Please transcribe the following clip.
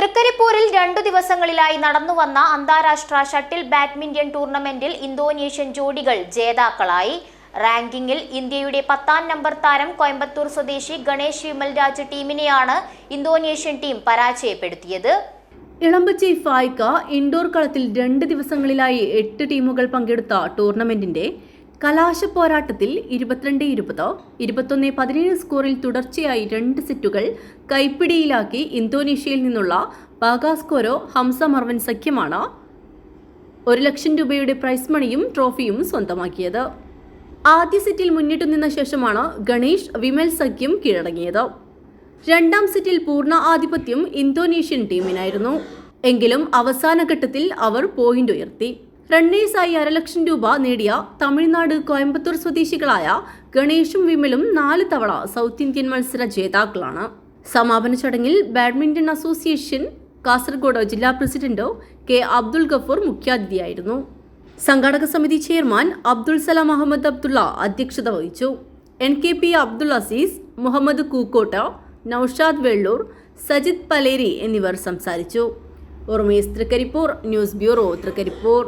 തൃക്കരിപ്പൂരിൽ രണ്ടു ദിവസങ്ങളിലായി നടന്നുവന്ന അന്താരാഷ്ട്ര ഷട്ടിൽ ബാഡ്മിന്റൺ ടൂർണമെന്റിൽ ഇന്തോനേഷ്യൻ ജോഡികൾ ജേതാക്കളായി. റാങ്കിങ്ങിൽ ഇന്ത്യയുടെ പത്താം നമ്പർ താരം കോയമ്പത്തൂർ സ്വദേശി ഗണേഷ് വിമൽ രാജ് ടീമിനെയാണ് ഇന്തോനേഷ്യൻ ടീം പരാജയപ്പെടുത്തിയത്. ഇളമ്പച്ചി ഫായ്ക്ക ഇൻഡോർ കളത്തിൽ രണ്ട് ദിവസങ്ങളിലായി എട്ട് ടീമുകൾ പങ്കെടുത്ത ടൂർണമെന്റിന്റെ കലാശ പോരാട്ടത്തിൽ ഇരുപത്തിരണ്ട് ഇരുപത് ഇരുപത്തൊന്ന് പതിനേഴ് സ്കോറിൽ തുടർച്ചയായി രണ്ട് സെറ്റുകൾ കൈപ്പിടിയിലാക്കി ഇന്തോനേഷ്യയിൽ നിന്നുള്ള ബാഗാസ്കോരോ ഹംസ മർവൻ സഖ്യമാണ്. ഒരു ലക്ഷം രൂപയുടെ പ്രൈസ് മണിയും ട്രോഫിയും സ്വന്തമാക്കിയത്. ആദ്യ സെറ്റിൽ മുന്നിട്ട് നിന്ന ശേഷമാണ് ഗണേഷ് വിമൽ സഖ്യം കീഴടങ്ങിയത്. രണ്ടാം സെറ്റിൽ പൂർണ ആധിപത്യം ഇന്തോനേഷ്യൻ ടീമിനായിരുന്നു. എങ്കിലും അവസാന ഘട്ടത്തിൽ അവർ പോയിന്റ് ഉയർത്തി. റണ്ണേഴ്സായി അരലക്ഷം രൂപ നേടിയ തമിഴ്നാട് കോയമ്പത്തൂർ സ്വദേശികളായ ഗണേഷും വിമലും നാല് തവണ സൗത്ത് ഇന്ത്യൻ മത്സര ജേതാക്കളാണ്. സമാപന ചടങ്ങിൽ ബാഡ്മിന്റൺ അസോസിയേഷൻ കാസർഗോഡ് ജില്ലാ പ്രസിഡന്റോ കെ അബ്ദുൾ ഗഫൂർ മുഖ്യാതിഥിയായിരുന്നു. സംഘാടക സമിതി ചെയർമാൻ അബ്ദുൾ സലാം അഹമ്മദ് അബ്ദുള്ള അധ്യക്ഷത വഹിച്ചു. N K P Abdul Azeez Muhammad Kookotta Naushad Vellur Sajith Paleri എന്നിവർ സംസാരിച്ചു. ഉർമീസ് തൃക്കരിപ്പൂർ ന്യൂസ് ബ്യൂറോ തൃക്കരിപ്പൂർ.